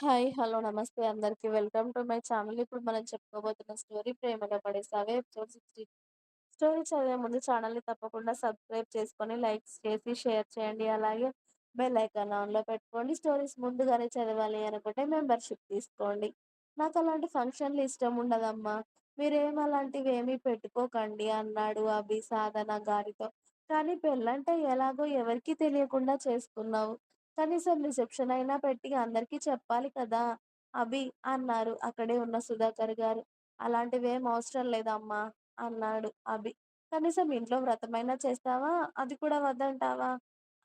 Hi. Hello. నమస్తే అందరికి. Welcome to my channel. ఇప్పుడు మనం చెప్పుకోబోతున్న స్టోరీ 'ప్రేమలో పడేసావే' ఎపిసోడ్ 16. స్టోరీ చదివే ముందు ఛానల్‌ని తప్పకుండా సబ్స్క్రైబ్ చేసుకొని, లైక్స్ చేసి, షేర్ చేయండి. అలాగే బెల్ ఐకాన్ ఆన్‌లో పెట్టుకోండి. స్టోరీస్ ముందుగానే చదవాలి అనుకుంటే మెంబర్‌షిప్ తీసుకోండి. నాకు అలాంటి ఫంక్షన్‌లు ఇష్టం ఉండదమ్మా! మీరేం అలాంటివి ఏమీ పెట్టుకోకండి అన్నాడు అభి సాధన గారితో. కానీ పెళ్ళంటే ఎలాగో ఎవరికీ తెలియకుండా చేసుకున్నావు. కనీసం రిసెప్షన్ అయినా పెట్టి అందరికీ చెప్పాలి కదా! అభి అన్నారు అక్కడే ఉన్న సుధాకర్ గారు. అలాంటివేం అవసరం లేదమ్మా! అన్నాడు అభి. కనీసం ఇంట్లో వ్రతమైనా చేస్తావా? అది కూడా వద్దంటావా?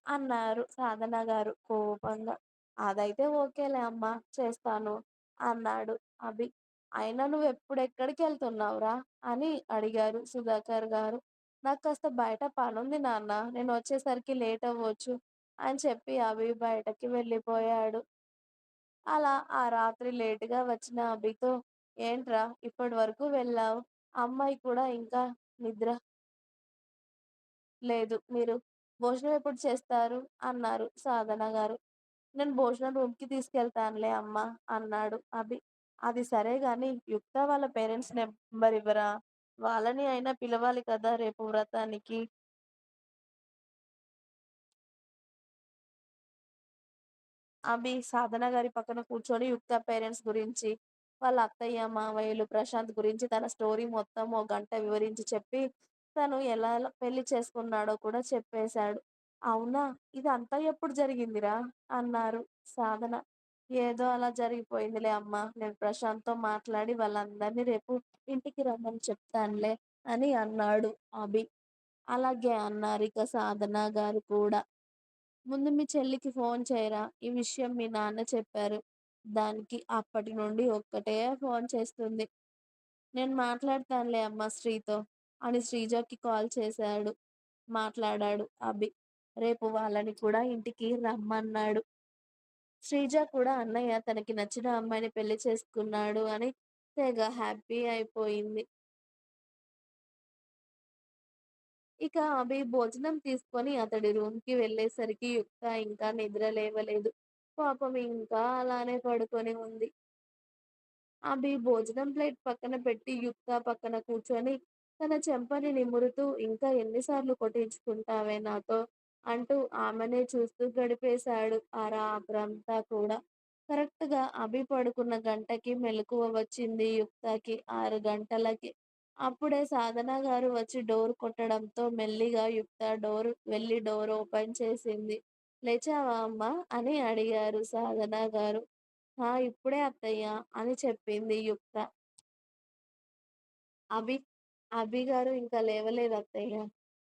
అన్నారు సాధన గారు కోపంగా. అదైతే ఓకేలే అమ్మా! చేస్తాను అన్నాడు అభి. అయినా నువ్వు ఎప్పుడు ఎక్కడికి వెళ్తున్నావురా అని అడిగారు సుధాకర్ గారు. నాకు కాస్త బయట పనుంది వచ్చేసరికి లేట్ అవ్వచ్చు అని చెప్పి అభి బయటకి వెళ్ళిపోయాడు. అలా ఆ రాత్రి లేటుగా వచ్చిన అభితో ఏంట్రా ఇప్పటి వరకు వెళ్ళావు అమ్మాయి కూడా ఇంకా నిద్ర లేదు. మీరు భోజనం ఎప్పుడు చేస్తారు? అన్నారు సాధన గారు. నేను భోజనం రూమ్‌కి తీసుకెళ్తానులే అమ్మా! అన్నాడు అభి. అది సరే సరేగానీ యుక్త వాళ్ళ పేరెంట్స్ నెంబర్ ఇవ్వరా? వాళ్ళని అయినా పిలవాలి కదా రేపు వ్రతానికి. అభి సాధన గారి పక్కన కూర్చొని యుక్త పేరెంట్స్ గురించి, వాళ్ళ అత్తయ్య, మావయ్యలు, ప్రశాంత్ గురించి తన స్టోరీ మొత్తం ఓ గంట వివరించి చెప్పి, తను ఎలా పెళ్ళి చేసుకున్నాడో కూడా చెప్పేశాడు. అవునా! ఇదంతా ఎప్పుడు జరిగిందిరా? అన్నారు సాధన. ఏదో అలా జరిగిపోయిందిలే అమ్మా! నేను ప్రశాంత్‌తో మాట్లాడి వాళ్ళందరినీ రేపు ఇంటికి రమ్మని చెప్తానులే అని అన్నాడు అభి. అలాగే అన్నారిక సాధన గారు కూడా. ముందు మీ చెల్లికి ఫోన్ చేయరా ఈ విషయం మీ నాన్న చెప్పారు. దానికి అప్పటి నుండి ఒక్కటే ఫోన్ చేస్తుంది. నేను మాట్లాడతానులే అమ్మ శ్రీతో అని శ్రీజకి కాల్ చేశాడు. మాట్లాడాడు అభి. రేపు వాళ్ళని కూడా ఇంటికి రమ్మన్నాడు. శ్రీజ కూడా అన్నయ్య తనకి నచ్చిన అమ్మాయిని పెళ్ళి చేసుకున్నాడు అని తెగ హ్యాపీ అయిపోయింది. ఇక అభి భోజనం తీసుకొని అతడి రూమ్‌కి వెళ్ళేసరికి యుక్త ఇంకా నిద్ర లేవలేదు. పాపం ఇంకా అలానే పడుకొని ఉంది. అభి భోజనం ప్లేట్ పక్కన పెట్టి యుక్త పక్కన కూర్చొని తన చెంపని నిమురుతూ ఇంకా ఎన్నిసార్లు కొట్టించుకుంటావే నాతో? అంటూ ఆమెనే చూస్తూ గడిపేశాడు ఆ రాత్రంతా కూడా. కరెక్ట్‌గా అభి పడుకున్న గంటకి మెలకువ వచ్చింది యుక్తకి ఆరు గంటలకి. అప్పుడే సాధన గారు వచ్చి డోర్ కొట్టడంతో మెల్లిగా యుక్త డోర్ వెళ్ళి డోర్ ఓపెన్ చేసింది. లేచావా అమ్మా? అని అడిగారు సాధన గారు. ఆ ఇప్పుడే అత్తయ్య అని చెప్పింది యుక్త. అభి అభి గారు ఇంకా లేవలేదు అత్తయ్య.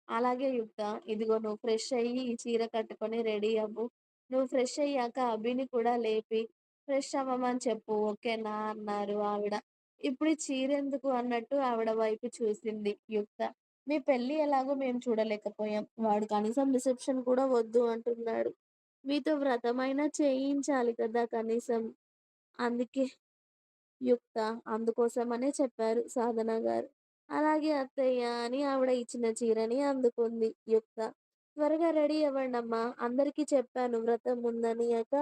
అలాగే యుక్త. ఇదిగో నువ్వు ఫ్రెష్ అయ్యి ఈ చీర కట్టుకొని రెడీ అవ్వు. నువ్వు ఫ్రెష్ అయ్యాక అభిని కూడా లేపి ఫ్రెష్ అవ్వమని చెప్పు ఓకేనా? అన్నారు ఆవిడ. ఇప్పుడు చీరెందుకు అన్నట్టు ఆవిడ వైపు చూసింది యుక్త. మీ పెళ్ళి ఎలాగో మేము చూడలేకపోయాం. వాడు కనీసం రిసెప్షన్ కూడా వద్దు అంటున్నాడు. మీతో వ్రతమైనా చేయించాలి కదా కనీసం. అందుకే యుక్త. అందుకోసమనే చెప్పారు సాధన గారు. అలాగే అత్తయ్య అని ఆవిడ ఇచ్చిన చీరని అందుకుంది యుక్త. త్వరగా రెడీ అవ్వండమ్మా! అందరికీ చెప్పాను వ్రతం ఉందనియాక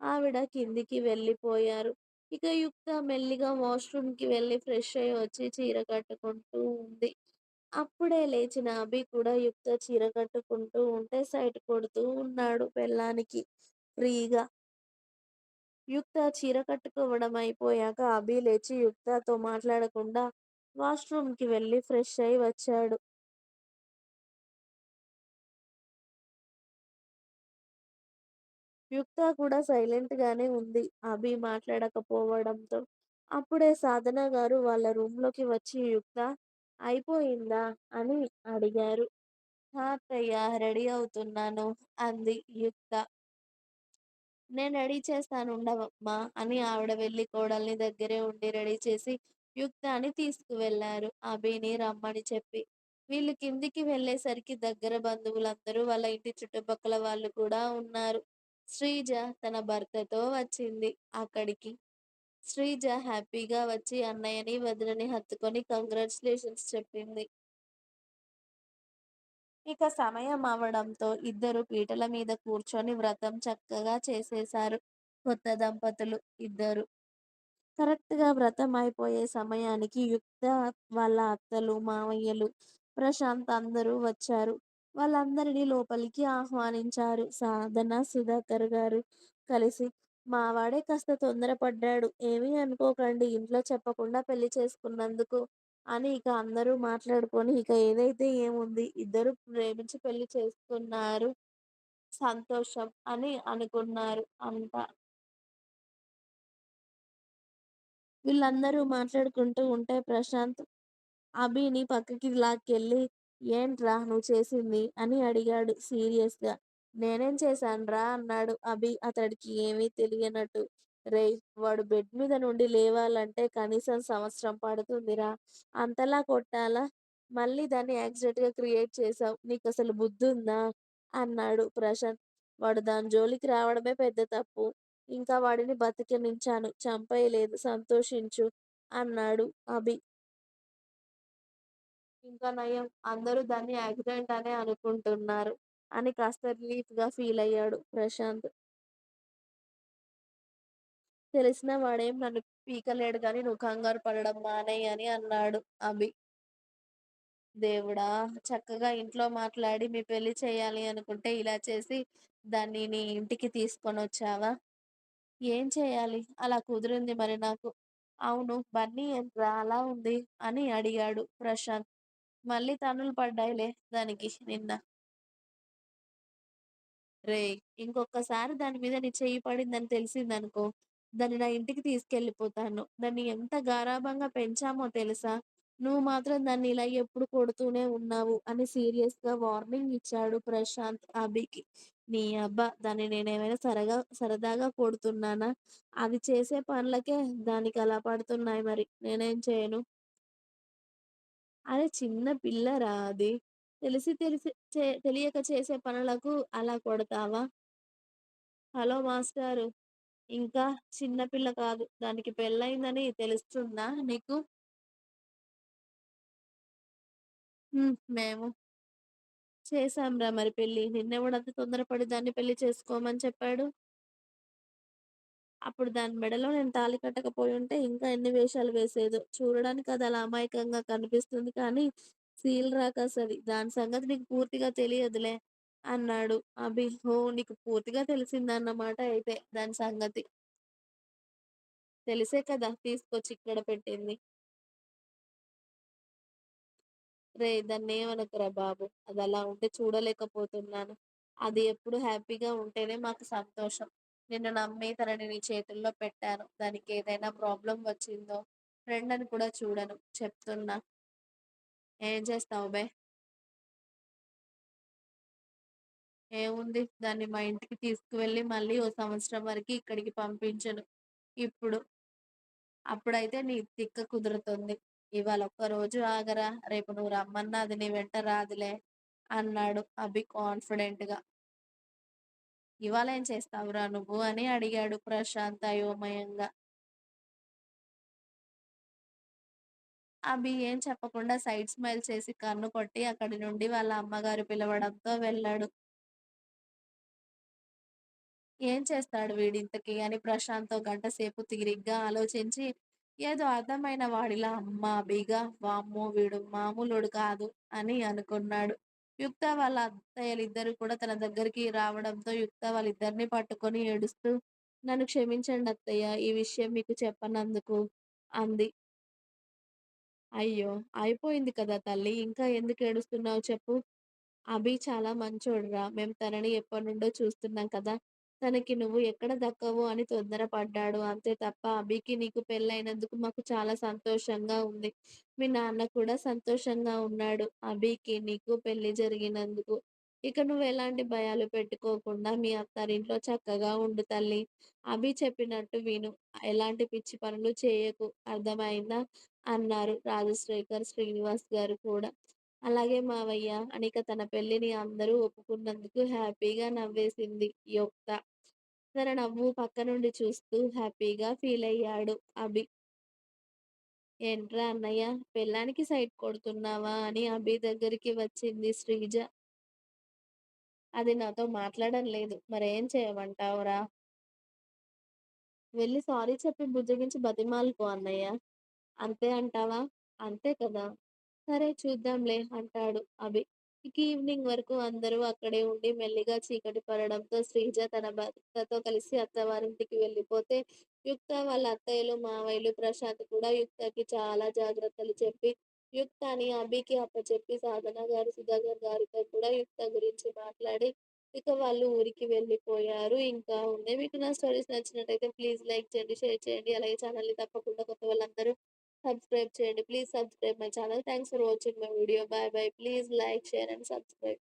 ఆవిడ కిందికి వెళ్ళిపోయారు. ఇక యుక్త మెల్లిగా వాష్‌రూమ్‌కి వెళ్ళి ఫ్రెష్ అయ్యి వచ్చి చీర కట్టుకుంటూ ఉంది. అప్పుడే లేచిన అభి కూడా యుక్త చీర కట్టుకుంటూ ఉంటే సైట్ కొడుతూ ఉన్నాడు పెళ్ళానికి ఫ్రీగా. యుక్త చీర కట్టుకోవడం అయిపోయాక అభి లేచి యుక్తతో మాట్లాడకుండా వాష్‌రూమ్‌కి వెళ్ళి ఫ్రెష్ అయ్యి వచ్చాడు. యుక్త కూడా సైలెంట్ గానే ఉంది అభి మాట్లాడకపోవడంతో. అప్పుడే సాధన గారు వాళ్ళ రూమ్‌లోకి వచ్చి యుక్త అయిపోయిందా? అని అడిగారు. హా అత్తయ్య రెడీ అవుతున్నాను అంది యుక్త. నేను రెడీ చేస్తాను ఉండవమ్మా అని ఆవిడ వెళ్ళి కోడల్ని దగ్గరే ఉండి రెడీ చేసి యుక్తని తీసుకువెళ్ళారు అభిని రమ్మని చెప్పి. వీళ్ళు కిందికి వెళ్ళేసరికి దగ్గర బంధువులందరూ వాళ్ళ ఇంటి చుట్టుపక్కల వాళ్ళు కూడా ఉన్నారు. శ్రీజ తన భర్తతో వచ్చింది అక్కడికి. శ్రీజ హ్యాపీగా వచ్చి అన్నయ్యని, వదినని హత్తుకొని కంగ్రాచులేషన్స్ చెప్పింది. ఇక సమయం అవ్వడంతో ఇద్దరు పీటల మీద కూర్చొని వ్రతం చక్కగా చేసేశారు. కొత్త దంపతులు ఇద్దరు. కరెక్ట్‌గా వ్రతం అయిపోయే సమయానికి యుక్త వాళ్ళ అత్తలు, మావయ్యలు, ప్రశాంత్ అందరూ వచ్చారు. వాళ్ళందరినీ లోపలికి ఆహ్వానించారు సాధన, సుధాకర్ గారు కలిసి. మావాడే కాస్త తొందరపడ్డాడు. ఏమీ అనుకోకండి ఇంట్లో చెప్పకుండా పెళ్ళి చేసుకున్నందుకు అని ఇక అందరూ మాట్లాడుకొని ఇక ఏదైతే ఏముంది ఇద్దరు ప్రేమించి పెళ్ళి చేసుకున్నారు. సంతోషం అని అనుకున్నారు అంతా. వీళ్ళందరూ మాట్లాడుకుంటూ ఉంటే ప్రశాంత్ అభిని పక్కకి లాక్కెళ్ళి ఏంట్రా నువ్వు చేసింది? అని అడిగాడు సీరియస్‌గా. నేనేం చేశానురా అన్నాడు అభి అతడికి ఏమీ తెలియనట్టు. రే వాడు బెడ్ మీద నుండి లేవాలంటే కనీసం సంవత్సరం పడుతుందిరా! అంతలా కొట్టాలా? మళ్ళీ దాన్ని యాక్సిడెంట్‌గా క్రియేట్ చేశావు. అసలు బుద్ధుందా? అన్నాడు ప్రశాంత్. వాడు దాని జోలికి రావడమే పెద్ద తప్పు. ఇంకా వాడిని బతికించాను. చంపేయలేదు సంతోషించు అన్నాడు అభి. ఇంకా నయం అందరూ దాన్ని యాక్సిడెంట్ అనే అనుకుంటున్నారు అని కాస్త రిలీఫ్గా ఫీల్ అయ్యాడు ప్రశాంత్. తెలిసిన వాడేం నన్ను పీకలేడు కానీ నువ్వు కంగారు పడడం మానే అని అన్నాడు అభి. దేవుడా! చక్కగా ఇంట్లో మాట్లాడి మీ పెళ్ళి చేయాలి అనుకుంటే ఇలా చేసి దాన్ని నీ ఇంటికి తీసుకొని వచ్చావా ఏం చేయాలి? అలా కుదిరింది మరి నాకు. అవును బన్నీ ఏంట్రా అలా ఉంది? అని అడిగాడు ప్రశాంత్. మళ్ళీ తన్నులు పడ్డాయిలే దానికి నిన్న. రే ఇంకొకసారి దాని మీద నీ చెయ్యి పడిందని తెలిసిందనుకో దాన్ని నా ఇంటికి తీసుకెళ్ళిపోతాను. దాన్ని ఎంత గారాబంగా పెంచామో తెలుసా? నువ్వు మాత్రం దాన్ని ఇలా ఎప్పుడు కొడుతూనే ఉన్నావు అని సీరియస్గా వార్నింగ్ ఇచ్చాడు ప్రశాంత్ అభికి. నీ అబ్బా దాన్ని నేనేమైనా సరగా సరదాగా కొడుతున్నానా? అది చేసే పనులకే దానికి అలా పడుతున్నాయి మరి. నేనేం చేయను? అరే చిన్న పిల్లరా అది. తెలిసి తెలిసి చే తెలియక చేసే పనులకు అలా కొడతావా? హలో మాస్టారు. ఇంకా చిన్న పిల్ల కాదు. దానికి పెళ్ళయిందని తెలుస్తుందా నీకు? హ్మ్. మేము చేశాంరా మరి పెళ్ళి. నిన్నెవడంత తొందరపడి దాన్ని పెళ్ళి చేసుకోమని చెప్పాడు? అప్పుడు దాని మెడలో నేను తాళి కట్టకపోయి ఉంటే ఇంకా ఎన్ని వేషాలు వేసేదో. చూడడానికి అది అలా అమాయకంగా కనిపిస్తుంది కానీ సీల్ రాకసది. దాని సంగతి నీకు పూర్తిగా తెలియదులే అన్నాడు అభి. ఓహ్! నీకు పూర్తిగా తెలిసిందన్నమాట అయితే దాని సంగతి. తెలిసే కదా తీసుకొచ్చి ఇక్కడ పెట్టింది. రే దాన్ని దాన్నేమనకురా బాబు. అది అలా ఉంటే చూడలేకపోతున్నాను. అది ఎప్పుడు హ్యాపీగా ఉంటేనే మాకు సంతోషం. నిన్ను నమ్మి తనని నీ చేతుల్లో పెట్టాను. దానికి ఏదైనా ప్రాబ్లం వచ్చిందో ఫ్రెండ్ అని కూడా చూడను. చెప్తున్నా. ఏం చేస్తావు బే? ఏముంది దాన్ని మా ఇంటికి తీసుకువెళ్ళి మళ్ళీ ఓ సంవత్సరం వరకు ఇక్కడికి పంపించను. ఇప్పుడు. అప్పుడైతే నీ తిక్క కుదురుతుంది. ఇవాళ ఒక్కరోజు ఆగరా! రేపు నువ్వు రమ్మన్నా అది నీ వెంట రాదులే అన్నాడు అభి కాన్ఫిడెంట్‌గా. ఇవాళ ఏం చేస్తావురా నువ్వు? అని అడిగాడు ప్రశాంత్ అయోమయంగా. అభి ఏం చెప్పకుండా సైడ్ స్మైల్ చేసి కన్ను కొట్టి అక్కడి నుండి వాళ్ళ అమ్మగారు పిలవడంతో వెళ్ళాడు. ఏం చేస్తాడు వీడింతకి అని ప్రశాంత్ గంటసేపు తిరిగ్గా ఆలోచించి ఏదో అర్థమైన వాడిలా అమ్మ అభిగా వామ్మో వీడు మామూలుడు కాదు అని అనుకున్నాడు. యుక్త వాళ్ళ అత్తయ్యలిద్దరూ కూడా తన దగ్గరికి రావడంతో యుక్త వాళ్ళిద్దరిని పట్టుకొని ఏడుస్తూ నన్ను క్షమించండి అత్తయ్య ఈ విషయం మీకు చెప్పనందుకు అంది. అయ్యో! అయిపోయింది కదా తల్లి ఇంకా ఎందుకు ఏడుస్తున్నావు చెప్పు? అభి చాలా మంచోడురా! మేము తనని ఎప్పటి నుండో చూస్తున్నాం కదా! తనకి నువ్వు ఎక్కడ దక్కవు అని తొందరపడ్డాడు అంతే తప్ప అభికి నీకు పెళ్ళైనందుకు మాకు చాలా సంతోషంగా ఉంది. మీ నాన్న కూడా సంతోషంగా ఉన్నాడు. అభికి, నీకు పెళ్ళి జరిగినందుకు. ఇక నువ్వు ఎలాంటి భయాలు పెట్టుకోకుండా మీ అత్తారింట్లో చక్కగా ఉండు తల్లి అభి చెప్పినట్టు విను. ఎలాంటి పిచ్చి పనులు చేయకు. అర్థమైందా అన్నారు రాజశేఖర్, శ్రీనివాస్ గారు కూడా. అలాగే మావయ్య అనిక తన పెళ్ళిని అందరూ ఒప్పుకున్నందుకు హ్యాపీగా నవ్వేసింది యొక్క తన నవ్వు పక్కనుండి చూస్తూ హ్యాపీగా ఫీల్ అయ్యాడు అభి. ఏంట్రా అన్నయ్య పెళ్ళానికి సైట్ కొడుతున్నావా? అని అభి దగ్గరికి వచ్చింది శ్రీజ. అది నాతో మాట్లాడడం లేదు. మరేం చేయమంటావురా? వెళ్ళి సారీ చెప్పి బుజ్జగించి బతిమాలకు అన్నయ్య. అంతే అంటావా? అంతే కదా! సరే చూద్దాంలే అంటాడు అభి. ఇక ఈవినింగ్ వరకు అందరూ అక్కడే ఉండి మెల్లిగా చీకటి పడడంతో శ్రీజ తన భర్తతో కలిసి అత్తవారింటికి వెళ్ళిపోతే యుక్త వాళ్ళ అత్తయ్యలు, మావయ్యలు, ప్రశాంత్ కూడా యుక్తకి చాలా జాగ్రత్తలు చెప్పి యుక్తని అభికి అప్పచెప్పి సాధన గారు, సుధాకర్ గారితో కూడా యుక్త గురించి మాట్లాడి ఇక వాళ్ళు ఊరికి వెళ్ళిపోయారు. ఇంకా ఉంది. మీకు నా స్టోరీస్ నచ్చినట్టయితే ప్లీజ్ లైక్ చేయండి, షేర్ చేయండి. అలాగే ఛానల్‌ని తప్పకుండా కొత్త వాళ్ళందరూ సబ్స్క్రైబ్ చేయండి. Please subscribe my channel. Thanks for watching my video. Bye bye please like, share and subscribe.